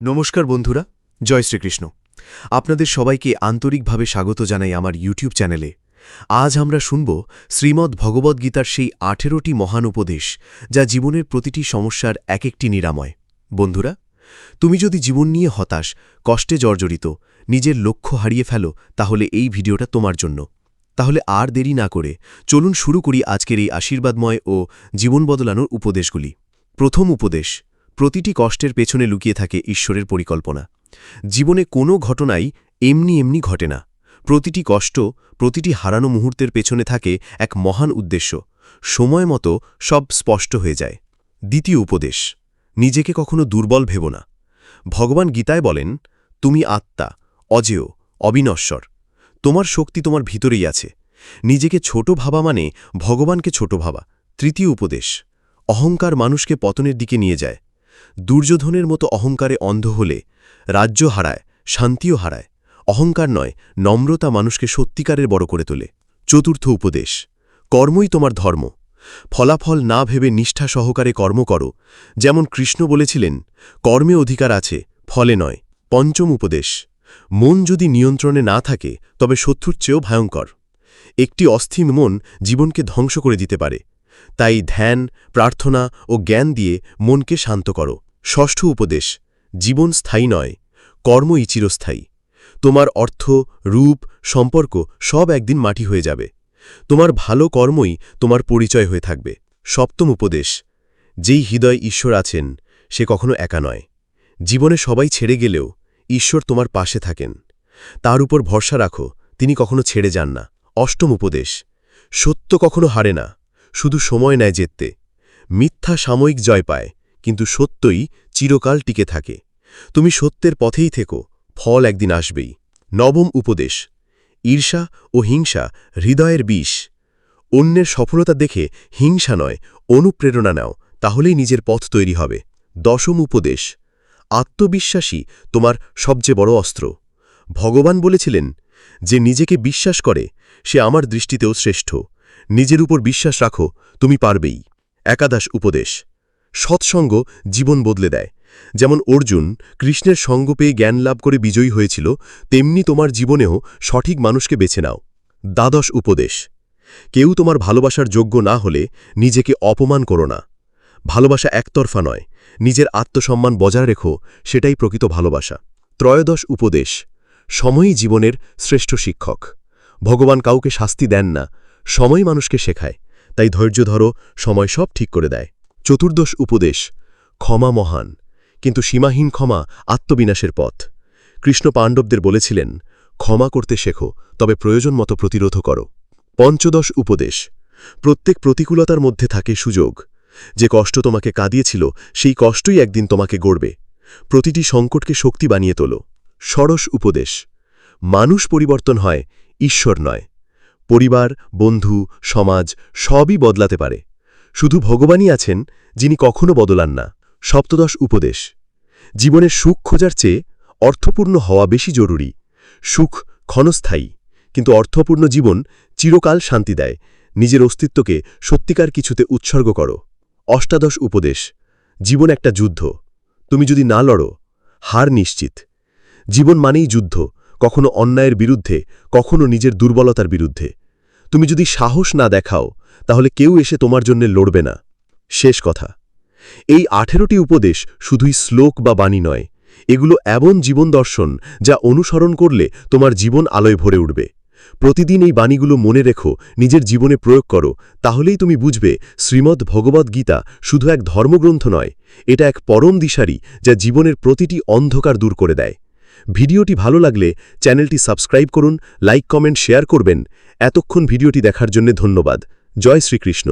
নমস্কার বন্ধুরা, জয় শ্রীকৃষ্ণ। আপনাদের সবাইকে আন্তরিকভাবে স্বাগত জানাই আমার ইউটিউব চ্যানেলে। আজ আমরা শুনব শ্রীমদ্ ভগবদ্গীতার সেই আঠেরোটি মহান উপদেশ যা জীবনের প্রতিটি সমস্যার এক একটি নিরাময়। বন্ধুরা, তুমি যদি জীবন নিয়ে হতাশ, কষ্টে জর্জরিত, নিজের লক্ষ্য হারিয়ে ফেলো, তাহলে এই ভিডিওটা তোমার জন্য। তাহলে আর দেরি না করে চলুন শুরু করি আজকের এই আশীর্বাদময় ও জীবন বদলানোর উপদেশগুলি। প্রথম উপদেশ প্রতিটি কষ্টের পেছনে লুকিয়ে থাকে ঈশ্বরের পরিকল্পনা। জীবনে কোনো ঘটনাই এমনি এমনি ঘটে না। প্রতিটি কষ্ট, প্রতিটি হারানো মুহূর্তের পেছনে থাকে এক মহান উদ্দেশ্য। সময় মতো সব স্পষ্ট হয়ে যায়। দ্বিতীয় উপদেশ, নিজেকে কখনো দুর্বল ভেব না। ভগবান গীতায় বলেন, তুমি আত্মা, অজেয়, অবিনশ্বর। তোমার শক্তি তোমার ভিতরেই আছে। নিজেকে ছোট ভাবা মানে ভগবানকে ছোট ভাবা। তৃতীয় উপদেশ, অহংকার মানুষকে পতনের দিকে নিয়ে যায়। দুর্যোধনের মতো অহংকারে অন্ধ হলে রাজ্য হারায়, শান্তিও হারায়। অহংকার নয়, নম্রতা মানুষকে সত্যিকারের বড় করে তোলে। চতুর্থ উপদেশ, কর্মই তোমার ধর্ম। ফলাফল না ভেবে নিষ্ঠা সহকারে কর্ম করো। যেমন কৃষ্ণ বলেছিলেন, কর্মে অধিকার আছে, ফলে নয়। পঞ্চম উপদেশ, মন যদি নিয়ন্ত্রণে না থাকে, তবে শত্রুর চেয়েও ভয়ঙ্কর। একটি অস্থির মন জীবনকে ধ্বংস করে দিতে পারে। তাই ধ্যান, প্রার্থনা ও জ্ঞান দিয়ে মনকে শান্ত করো। ষষ্ঠ উপদেশ, জীবন স্থায়ী নয় কর্মই চিরস্থায়ী তোমার অর্থ, রূপ, সম্পর্ক সব একদিন মাটি হয়ে যাবে। তোমার ভালো কর্মই তোমার পরিচয় হয়ে থাকবে। সপ্তম উপদেশ, যেই হৃদয় ঈশ্বর আছেন, সে কখনো একা নয়। জীবনে সবাই ছেড়ে গেলেও ঈশ্বর তোমার পাশে থাকেন। তার উপর ভরসা রাখো, তিনি কখনো ছেড়ে যান না। অষ্টম উপদেশ, সত্য কখনো হারে না, শুধু সময় নেয় যেতে। মিথ্যা সাময়িক জয় পায় কিন্তু সত্যই চিরকাল টিকে থাকে। তুমি সত্যের পথেই থেকো, ফল একদিন আসবেই। নবম উপদেশ, ঈর্ষা ও হিংসা হৃদয়ের বিষ। অন্যের সফলতা দেখে হিংসা নয়, অনুপ্রেরণা নাও, তাহলেই নিজের পথ তৈরি হবে। দশম উপদেশ আত্মবিশ্বাসী তোমার সবচেয়ে বড় অস্ত্র। ভগবান বলেছিলেন, যে নিজেকে বিশ্বাস করে, সে আমার দৃষ্টিতেও শ্রেষ্ঠ। নিজের উপর বিশ্বাস রাখো, তুমি পারবেই। একাদশ উপদেশ সৎসঙ্গ জীবন বদলে দেয়। যেমন অর্জুন কৃষ্ণের সঙ্গ পেয়ে জ্ঞান লাভ করে বিজয়ী হয়েছিল, তেমনি তোমার জীবনেও সঠিক মানুষকে বেছে নাও। দ্বাদশ উপদেশ, কেউ তোমার ভালোবাসার যোগ্য না হলে নিজেকে অপমান করো না। ভালোবাসা একতরফা নয়, নিজের আত্মসম্মান বজায় রেখো, সেটাই প্রকৃত ভালোবাসা। ত্রয়োদশ উপদেশ, সময়ই জীবনের শ্রেষ্ঠ শিক্ষক। ভগবান কাউকে শাস্তি দেন না, সময় মানুষকে শেখায়, তাই ধৈর্য ধরো, সময় সব ঠিক করে দেয়। চতুর্দশ উপদেশ, ক্ষমা মহান, কিন্তু সীমাহীন ক্ষমা আত্মবিনাশের পথ। কৃষ্ণ পাণ্ডবদের বলেছিলেন, ক্ষমা করতে শেখো, তবে প্রয়োজন মতো প্রতিরোধ করো। পঞ্চদশ উপদেশ, প্রত্যেক প্রতিকূলতার মধ্যে থাকে সুযোগ। যে কষ্ট তোমাকে কাঁদিয়েছিল, সেই কষ্টই একদিন তোমাকে গড়বে। প্রতিটি সংকটকে শক্তি বানিয়ে তোলো। সরস উপদেশ, মানুষ পরিবর্তন হয়, ঈশ্বর নয়। পরিবার, বন্ধু, সমাজ সবই বদলাতে পারে। শুধু ভগবানই আছেন, যিনি কখনো বদলান না। সপ্তদশ উপদেশ। জীবনের সুখ খোঁজার চেয়ে অর্থপূর্ণ হওয়া বেশি জরুরি। সুখ ক্ষণস্থায়ী, কিন্তু অর্থপূর্ণ জীবন চিরকাল শান্তি দেয়। নিজের অস্তিত্বকে সত্যিকার কিছুতে উৎসর্গ করো। অষ্টাদশ উপদেশ। জীবন একটা যুদ্ধ। তুমি যদি না লড়ো, হার নিশ্চিত। জীবন মানেই যুদ্ধ, কখনো অন্যায়ের বিরুদ্ধে, কখনো নিজের দুর্বলতার বিরুদ্ধে। তুমি যদি সাহস না দেখাও, তাহলে কেউ এসে তোমার জন্য লড়বে না। শেষ কথা। এই আঠেরোটি উপদেশ শুধুই শ্লোক বা বাণী নয়, এগুলো এমন জীবন দর্শন যা অনুসরণ করলে তোমার জীবন আলোয় ভরে উঠবে। প্রতিদিন এই বাণীগুলো মনে রেখো, নিজের জীবনে প্রয়োগ করো, তাহলেই তুমি বুঝবে শ্রীমদ্ ভগবদ্গীতা শুধু এক ধর্মগ্রন্থ নয়, এটা এক পরম দিশারি যা জীবনের প্রতিটি অন্ধকার দূর করে দেয়। ভিডিওটি ভালো লাগলে চ্যানেলটি সাবস্ক্রাইব করুন, লাইক, কমেন্ট, শেয়ার করবেন। এতক্ষণ ভিডিওটি দেখার জন্য ধন্যবাদ। জয় শ্রীকৃষ্ণ।